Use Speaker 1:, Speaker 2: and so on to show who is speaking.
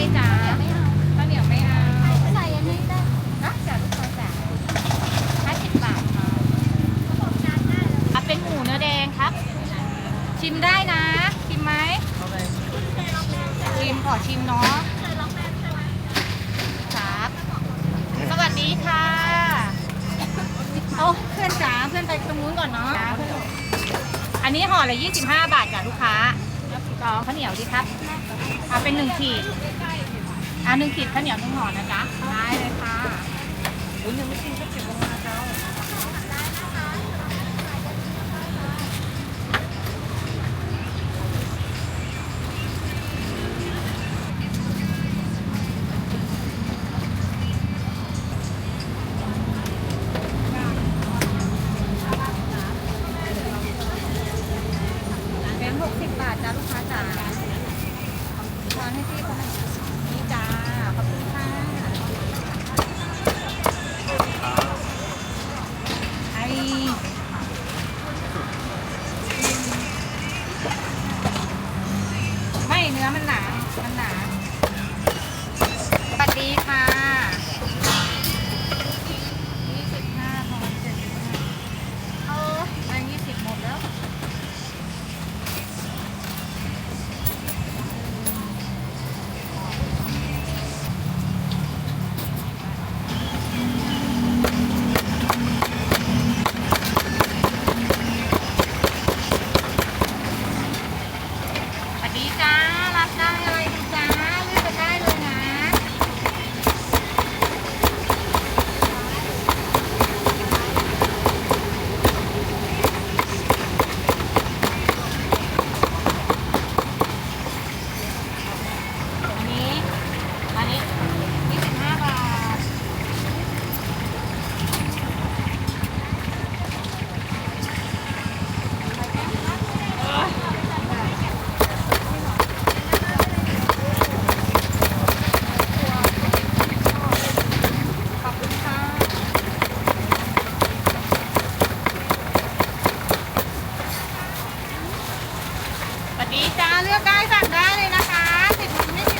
Speaker 1: ไมจ๊ะข้าวเหนียวไม่เอาใส่อันนี้ได้รับจากลูกค้าจ๋าห้าสิบบาทค่ะอะเป็นหมูเนื้อแดงครับ ชิมได้นะ ชิมไหมชิมขอชิมเนาะครับสวัสดีค่ะโอ้เพื่อนจ๋าเพื่อนไปตรงนู้นก่อนเนาะอันนี้ห่อละ25 บาทจ้ะลูกค้าลอข้าวเหนียวดีครับเอาเป็นหนึ่งขีด อ่าหนึ่งขีดข้าวเหนียวหนึ่งห่อนะจ๊ะได้เลยค่ะคุณยังไม่กินข้าวเกรี๊ยวมาเจ้าเป็น60บาทจ้ะลูกค้าจ๋าทอนให้พี่เขาหน่อย จ้า ขอบคุณค่ะ มีจ้าเลือกได้สั่งได้เลยนะคะติดไม่ติด